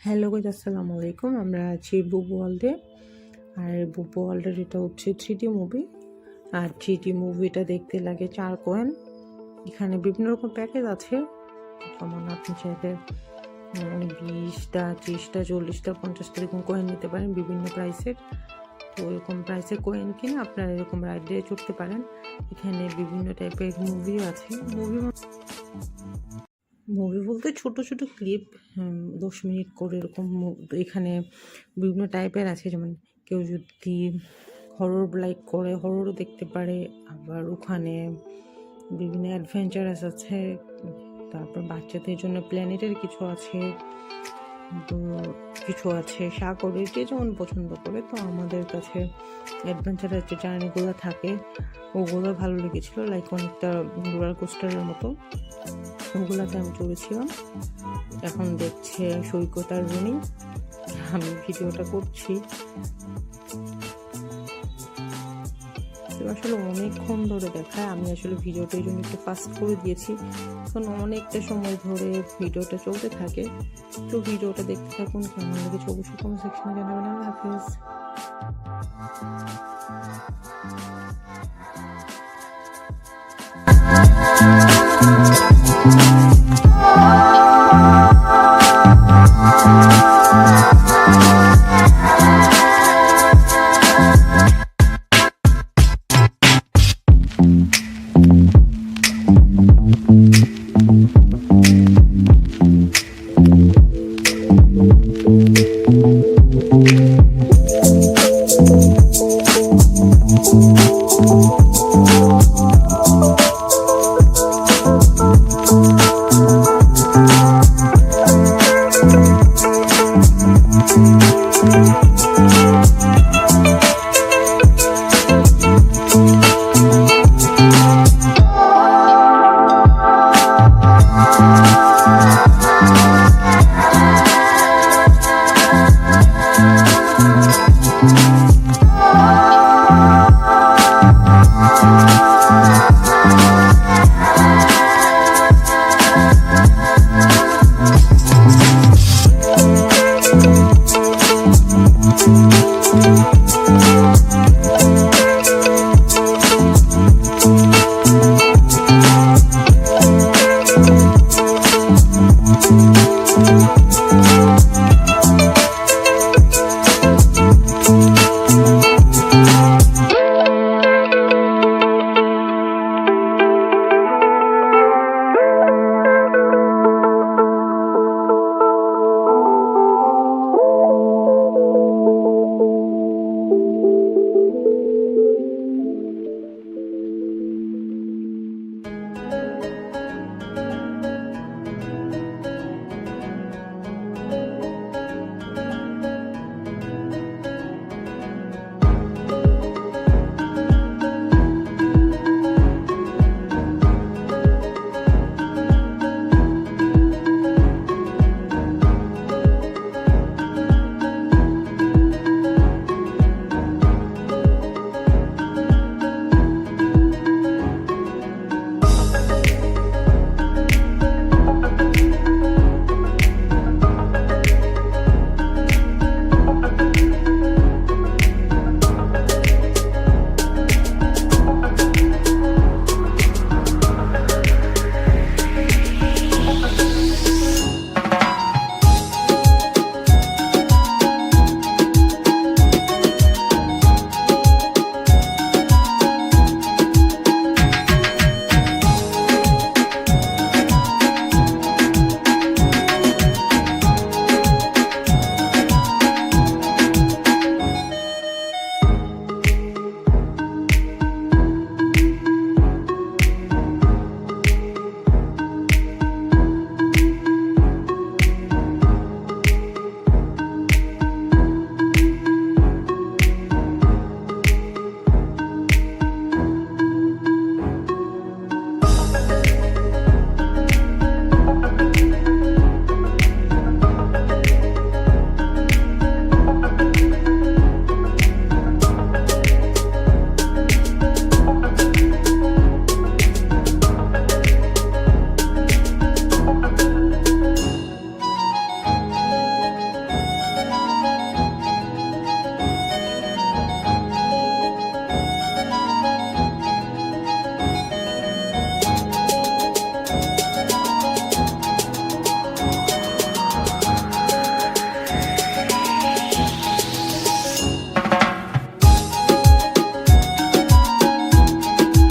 Hello guys আসসালামু আলাইকুম। আমরা আছি বুবু ওয়ার্ল্ডে আর বুবু ওয়ার্ল্ডের এটা হচ্ছে থ্রি মুভি আর থ্রি মুভিটা দেখতে লাগে চার কয়েন এখানে বিভিন্ন রকম প্যাকেজ আছে। যেমন আপনি চাইলে বিশটা, ত্রিশটা, চল্লিশটা, পঞ্চাশটা এরকম কয়েন নিতে পারেন বিভিন্ন প্রাইসের তো এরকম প্রাইসের কয়েন কিনে আপনারা এরকম রাইডে চড়তে পারেন। এখানে বিভিন্ন টাইপের মুভিও আছে। মুভি মুভি বলতে ছোট ছোট ক্লিপ দশ মিনিট করে এরকম এখানে বিভিন্ন টাইপের আছে। যেমন কেউ যদি হরর লাইক করে হররও দেখতে পারে। আবার ওখানে বিভিন্ন অ্যাডভেঞ্চারাস আছে। তারপর বাচ্চাদের জন্য প্ল্যানেটের কিছু আছে। কিছু আছে সাগরের যে যেমন পছন্দ করে। তো আমাদের কাছে অ্যাডভেঞ্চারাস যে জার্নিগুলো থাকে, ওগুলো ভালো লেগেছিলো। লাইক অনেকটা রোলার কোস্টারের মতো। ওগুলাতে আমি চড়েছিলাম এখন দেখছে সৈকত আর রুনি। আমি ভিডিওটা করছি। তো আসলে অনেকক্ষণ ধরে দেখায়। আমি আসলে ভিডিওটা এই জন্য একটু ফাস্ট করে দিয়েছি। এখন অনেকটা সময় ধরে ভিডিওটা চলতে থাকে। তো ভিডিওটা দেখতে থাকুন। কেমন লেগেছে অবশ্যই কমেন্ট সেকশনে জানাবেন। Thank Thank you. Thank